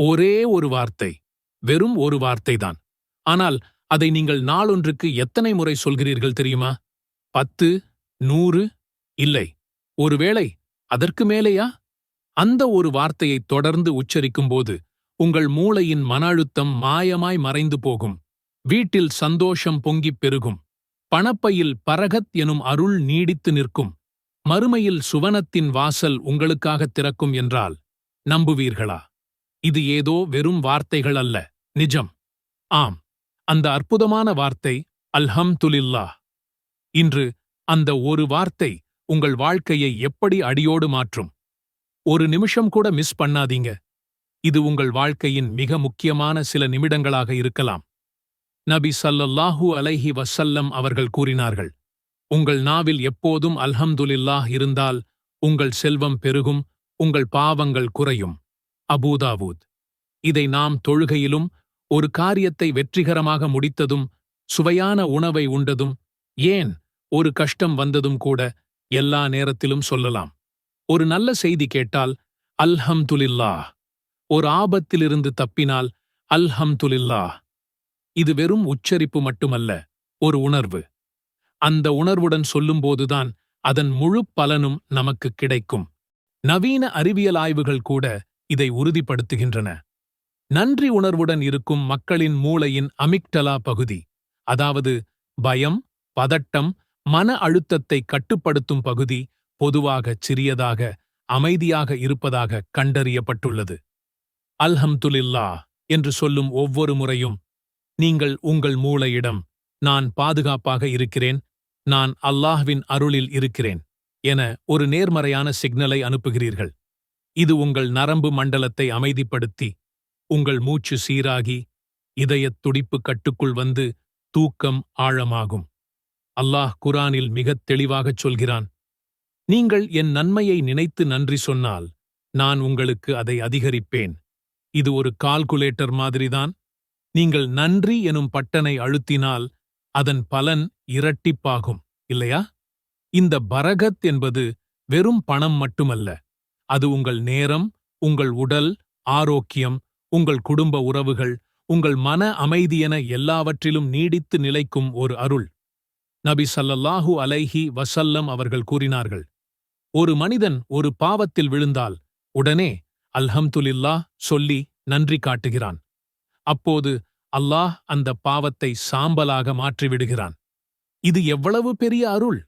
ஒரே ஒரு வார்த்தை வெறும் ஒரு வார்த்தைதான். ஆனால் அதை நீங்கள் நாளொன்றுக்கு எத்தனை முறை சொல்கிறீர்கள் தெரியுமா? பத்து நூறு? இல்லை. ஒருவேளை அதற்கு மேலேயா? அந்த ஒரு வார்த்தையைத் தொடர்ந்து உச்சரிக்கும்போது உங்கள் மூளையின் மன அழுத்தம் மாயமாய் மறைந்து போகும். வீட்டில் சந்தோஷம் பொங்கிப் பெருகும். பணப்பையில் பரகத் எனும் அருள் நீடித்து நிற்கும். மறுமையில் சுவனத்தின் வாசல் உங்களுக்காகத் திறக்கும் என்றால் நம்புவீர்களா? இது ஏதோ வெறும் வார்த்தைகள் அல்ல. நிஜம். ஆம். அந்த அற்புதமான வார்த்தை அல்ஹம் துலில்லா இன்று அந்த ஒரு வார்த்தை உங்கள் வாழ்க்கையை எப்படி அடியோடு மாற்றும்? ஒரு நிமிஷம் கூட மிஸ் பண்ணாதீங்க. இது உங்கள் வாழ்க்கையின் மிக முக்கியமான சில நிமிடங்களாக இருக்கலாம். நபி ஸல்லல்லாஹு அலைஹி வசல்லம் அவர்கள் கூறினார்கள் உங்கள் நாவில் எப்போதும் அல்ஹம்துலில்லாஹ் இருந்தால் உங்கள் செல்வம் பெருகும் உங்கள் பாவங்கள் குறையும். அபூதாவூத். இதை நாம் தொழுகையிலும் ஒரு காரியத்தை வெற்றிகரமாக முடித்ததும் சுவையான உணவை உண்டதும் ஏன் ஒரு கஷ்டம் வந்ததும் கூட எல்லா நேரத்திலும் சொல்லலாம். ஒரு நல்ல செய்தி கேட்டால் அல்ஹம்துலில்லாஹ். ஒரு ஆபத்திலிருந்து தப்பினால் அல்ஹம்துலில்லாஹ். இது வெறும் உச்சரிப்பு மட்டுமல்ல ஒரு உணர்வு. அந்த உணர்வுடன் சொல்லும்போதுதான் அதன் முழு பலனும் நமக்கு கிடைக்கும். நவீன அறிவியல் ஆய்வுகள் கூட இதை உறுதிப்படுத்துகின்றன. நன்றி உணர்வுடன் இருக்கும் மக்களின் மூளையின் அமிக்டலா பகுதி அதாவது பயம் பதட்டம் மன அழுத்தத்தை கட்டுப்படுத்தும் பகுதி பொதுவாகச் சிறியதாக அமைதியாக இருப்பதாக கண்டறியப்பட்டுள்ளது. அல்ஹம்துலில்லா என்று சொல்லும் ஒவ்வொரு முறையும் நீங்கள் உங்கள் மூளையிடம் நான் பாதுகாப்பாக இருக்கிறேன் நான் அல்லாஹ்வின் அருளில் இருக்கிறேன் என ஒரு நேர்மறையான சிக்னலை அனுப்புகிறீர்கள். இது உங்கள் நரம்பு மண்டலத்தை அமைதிப்படுத்தி உங்கள் மூச்சு சீராகி இதயத் துடிப்பு கட்டுக்குள் வந்து தூக்கம் ஆழமாகும். அல்லாஹ் குரானில் மிகத் தெளிவாகச் சொல்கிறான் நீங்கள் என் நன்மையை நினைத்து நன்றி சொன்னால் நான் உங்களுக்கு அதை அதிகரிப்பேன். இது ஒரு கால்குலேட்டர் மாதிரிதான். நீங்கள் நன்றி எனும் பட்டனை அழுத்தினால் அதன் பலன் இரட்டிப்பாகும் இல்லையா? இந்த பரகத் என்பது வெறும் பணம் மட்டுமல்ல. அது உங்கள் நேரம் உங்கள் உடல் ஆரோக்கியம் உங்கள் குடும்ப உறவுகள் உங்கள் மன அமைதியென எல்லாவற்றிலும் நீடித்து நிலைக்கும் ஒரு அருள். நபி சல்லல்லாஹு அலைஹி வசல்லம் அவர்கள் கூறினார்கள் ஒரு மனிதன் ஒரு பாவத்தில் விழுந்தால் உடனே அல்ஹம்துலில்லாஹ் சொல்லி நன்றி காட்டுகிறான். அப்போது அல்லாஹ் அந்த பாவத்தை சாம்பலாக மாற்றிவிடுகிறான். இது எவ்வளவு பெரிய அருள்!